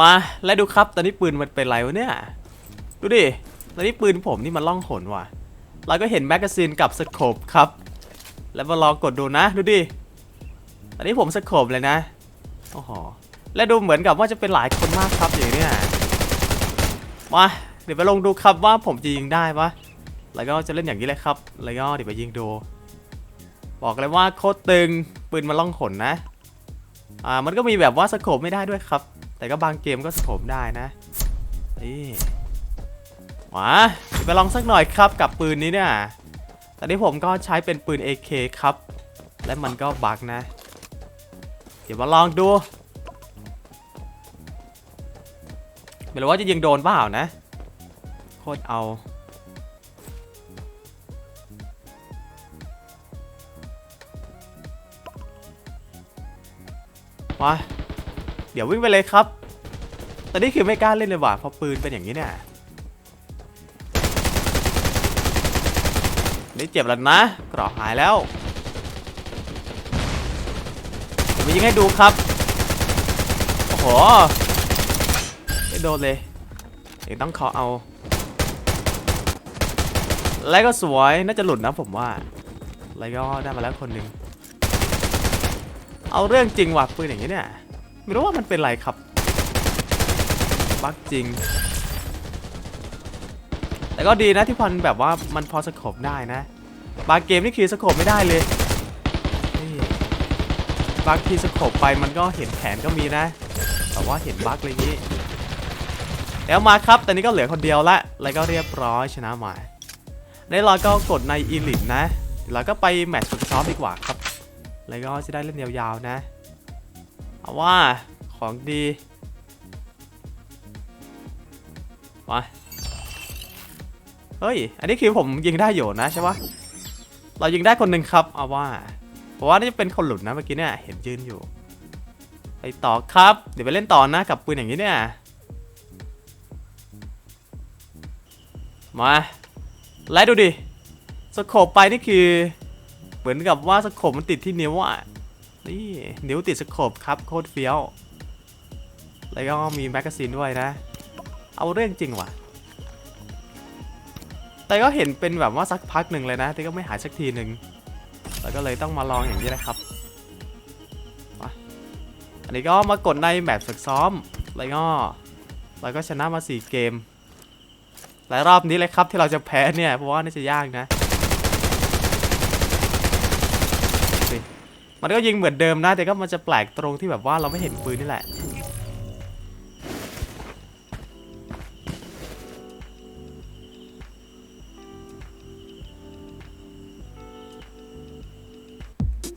มาแล้วดูครับตอนนี้ปืนมันเป็นไรวะเนี่ย ดูดิตอนนี้ปืนผมนี่มันล่องหนว่ะ เราก็เห็นแมกกาซีนกับสโคปครับ แล้วมาลองกดดูนะ ดูดิตอนนี้ผมสโคปเลยนะโอ้โหและดูเหมือนกับว่าจะเป็นหลายคนมากครับอย่างเนี้ยมาเดี๋ยวไปลองดูครับว่าผมจะยิงได้ปะแล้วก็จะเล่นอย่างนี้เลยครับ แล้วก็เดี๋ยวไปยิงดู บอกเลยว่าโคตรตึงปืนมันล่องหนนะ อ่า มันก็มีแบบว่าสโคปไม่ได้ด้วยครับ แต่ก็บางเกมก็สโคปได้นะนี่มาไปลองสักหน่อยครับกับปืนนี้เนี่ยตอนนี้ผมก็ใช้เป็นปืน AK ครับ และมันก็บักนะ เดี๋ยวมาลองดู ไม่รู้ว่าจะยิงโดนเปล่านะ โคตรเอามา เดี๋ยววิ่งไปเลยครับ แตอนนี้คือไม่กล้าเล่นเลยว่ะเพราะปืนเป็นอย่างนี้เนี่ยนี่เจ็บแล้วนะกรอกหายแล้วเดี๋ยวไปยิงให้ดูครับ โอ้โหไม่โดนเลยเดี๋ยวต้องขอเอา แล้วก็สวยน่าจะหลุดนะผมว่าแล้วก็ได้มาแล้วคนหนึ่ง เอาเรื่องจริงว่ะปืนอย่างนี้เนี่ย ไม่รู้ว่ามันเป็นไรครับ บั๊กจริง แต่ก็ดีนะที่พันแบบว่ามันพอสโคบได้นะ บางเกมนี่คือสโคบไม่ได้เลยนี่บางทีสโคบไปมันก็เห็นแขนก็มีนะ แต่ว่าเห็นบั๊กอะไรอย่างนี้ แล้วมาครับ แต่นี้ก็เหลือคนเดียวละ แล้วก็เรียบร้อยชนะมาในเราก็กดในอีลิทนะ แล้วก็ไปแมตช์ฝึกซ้อมดีกว่าครับ แล้วก็จะได้เล่นยาวๆนะ เอาว่าของดีมาเฮ้ย อันนี้คือผมยิงได้อยู่นะใช่ปะเรายิงได้คนหนึ่งครับ เอาว่าเพราะว่านี่จะเป็นคนหลุดนะเมื่อกี้เนี่ยเห็นยืนอยู่ ไปต่อครับ เดี๋ยวไปเล่นต่อนะกับปืนอย่างนี้เนี่ย มาไล่ดูดิสโคปไปนี่คือ เหมือนกับว่าสโคปมันติดที่นิ้วอะ นี่นิ้วติดสโคปครับโคตรเฟี้ยว แล้วก็มีแมกกาซีนด้วยนะ เอาเรื่องจริงว่ะ แต่ก็เห็นเป็นแบบว่าสักพักหนึ่งเลยนะแต่ก็ไม่หายสักทีหนึ่งแล้วก็เลยต้องมาลองอย่างนี้นะครับอันนี้ก็มากดในแมตช์ฝึกซ้อม แล้วก็เราก็ชนะมา 4 เกม หลายรอบนี้เลยครับที่เราจะแพ้เนี่ย เพราะว่าน่าจะยากนะ มันก็ยิงเหมือนเดิมนะ แต่ก็มันจะแปลกตรงที่แบบว่าเราไม่เห็นปืนนี่แหละ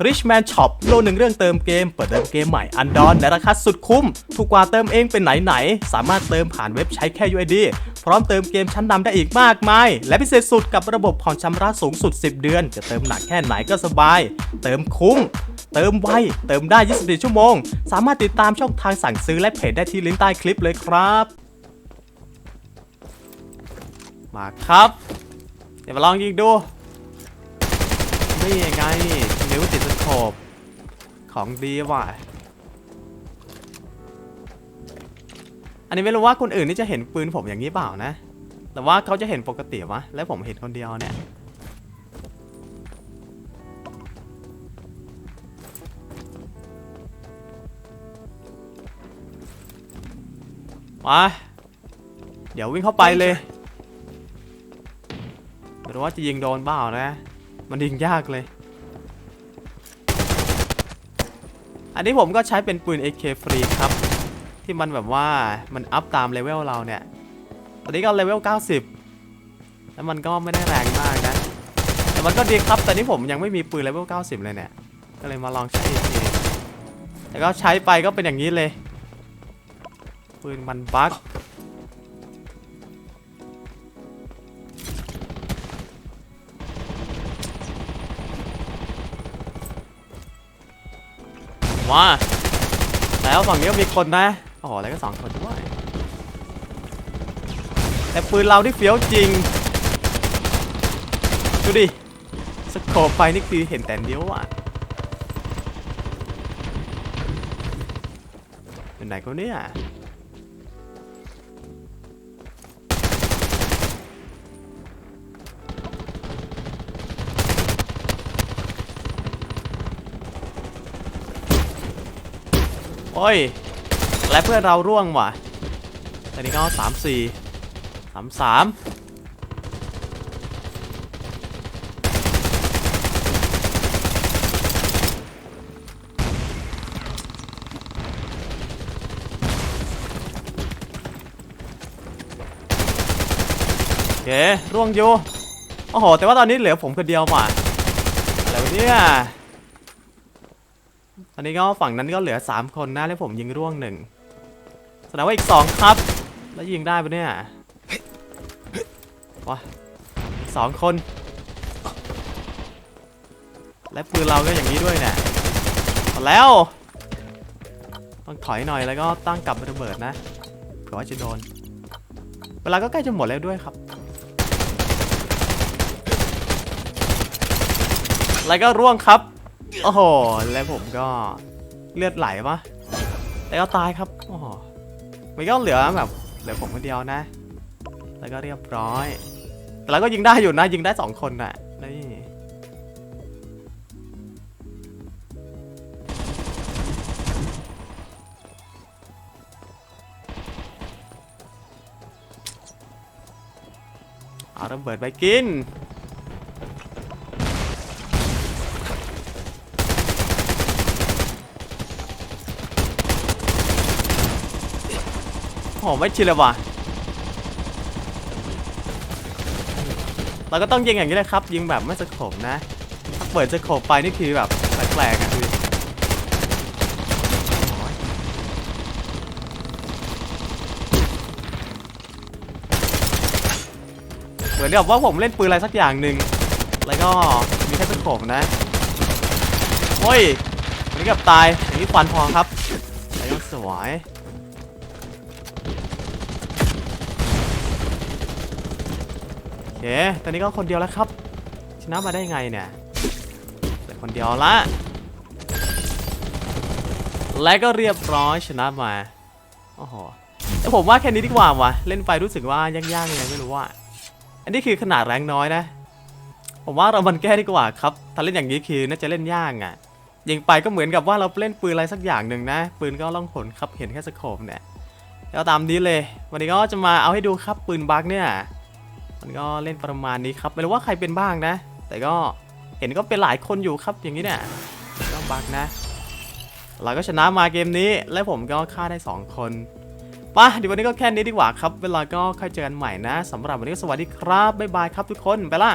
Richman Shop โลหนึ่งเรื่องเติมเกม เปิดเติมเกมใหม่อันดอนในราคาสุดคุ้ม ถูกกว่าเติมเองเป็นไหนๆสามารถเติมผ่านเว็บใช้แค่ UID พร้อมเติมเกมชั้นนำได้อีกมากมาย และพิเศษสุดกับระบบผ่อนชำระสูงสุด 10 เดือน จะเติมหนักแค่ไหนก็สบาย เติมคุ้ม เติมไว เติมได้ 24 ชั่วโมง สามารถติดตามช่องทางสั่งซื้อและเพจได้ที่ลิงก์ใต้คลิปเลยครับ มาครับ เดี๋ยวมาลองยิงดูนี่ไง นิ้วติดสโคปของดีว่ะ อันนี้ไม่รู้ว่าคนอื่นนี่จะเห็นปืนผมอย่างนี้เปล่านะ แต่ว่าเขาจะเห็นปกติวะ และผมเห็นคนเดียวเนี่ย มา เดี๋ยววิ่งเข้าไปเลยไม่รู้ว่าจะยิงโดนเปล่านะ มันยิงยากเลย อันนี้ผมก็ใช้เป็นปืน AK ฟรีครับ ที่มันแบบว่ามันอัพตามเลเวลเราเนี่ย ตอนนี้ก็เลเวล 90 แล้วมันก็ไม่ได้แรงมากนะ แต่มันก็ดีครับ แต่นี่ผมยังไม่มีปืนเลเวล 90 เลยเนี่ย ก็เลยมาลองใช้ AK แต่ก็ใช้ไปก็เป็นอย่างนี้เลย ปืนมันบั๊กมาแล้วฝั่งนี้ก็มีคนนะ โอ้โหแล้วก็สองคนด้วยแต่ปืนเราที่เฟี้ยวจริง ดูดิสกอปไฟนี่คือเห็นแต่เดียวอะอยู่ไหนก็เนี่ยโอ้ย และเพื่อนเราร่วงว่ะตอนนี้ก็สามสี่สามสามเคร่วงอยู่โอ้โห แต่ว่าตอนนี้เหลือผมคนเดียวว่ะอะไรวะเนี่ย ตอนนี้ก็ฝั่งนั้นก็เหลือ 3 คนนะ แล้วผมยิงร่วงหนึ่ง แสดงว่าอีก 2 ครับ แล้วยิงได้ปะเนี่ยว้าอีกสองคน และปืนเราก็อย่างนี้ด้วยเนี่ยหมดแล้ว ต้องถอยหน่อยแล้วก็ตั้งกลับระเบิดนะเผื่อว่าจะโดน เวลาก็ใกล้จะหมดแล้วด้วยครับ แล้วก็ร่วงครับ โอ้โห แล้วผมก็เลือดไหลปะแล้วก็ตายครับ โอ้โห มันก็เหลือแบบเหลือผมคนเดียวนะ แล้วก็เรียบร้อย แต่เราก็ยิงได้อยู่นะ ยิงได้สองคนน่ะนี่เอาระเบิดไปกิน โอ้โหไม่ชินเลยว่ะเราก็ต้องยิงอย่างนี้เลยครับ ยิงแบบไม่สะโขบนะ ถ้าเปิดสะโขบไปนี่คือแบบแปลกๆอะดูดิโอ้ยเหมือนกับว่าผมเล่นปืนอะไรสักอย่างหนึ่งแล้วก็มีแค่สะโขบนะโอ้ยอันนี้กับตายอย่างนี้ฟันพอครับแล้วก็สวย เค ตอนนี้ก็คนเดียวแล้วครับ ชนะมาได้ไงเนี่ยเหลือคนเดียวละ และก็เรียบร้อยชนะมาโอ้โหแต่ผมว่าแค่นี้ดีกว่าวะเล่นไปรู้สึกว่ายากๆยังไงไม่รู้ว่า อันนี้คือขนาดแรงน้อยนะ ผมว่าเรามันแก้ดีกว่าครับ ถ้าเล่นอย่างนี้คือน่าจะเล่นยากอะยิงไปก็เหมือนกับว่าเราเล่นปืนอะไรสักอย่างหนึ่งนะ ปืนก็ล่องผลครับเห็นแค่สโคปเนี่ยแล้วตามนี้เลย วันนี้ก็จะมาเอาให้ดูครับปืนบักเนี่ย มันก็เล่นประมาณนี้ครับ ไม่รู้ว่าใครเป็นบ้างนะ แต่ก็เห็นก็เป็นหลายคนอยู่ครับอย่างนี้เนี่ยก็บักนะ เราก็ชนะมาเกมนี้ และผมก็ฆ่าได้ 2 คนป่ะเดี๋ยววันนี้ก็แค่นี้ดีกว่าครับ เวลาก็ค่อยเจอกันใหม่นะสำหรับวันนี้ก็สวัสดีครับ บ๊ายบายครับทุกคน ไปละ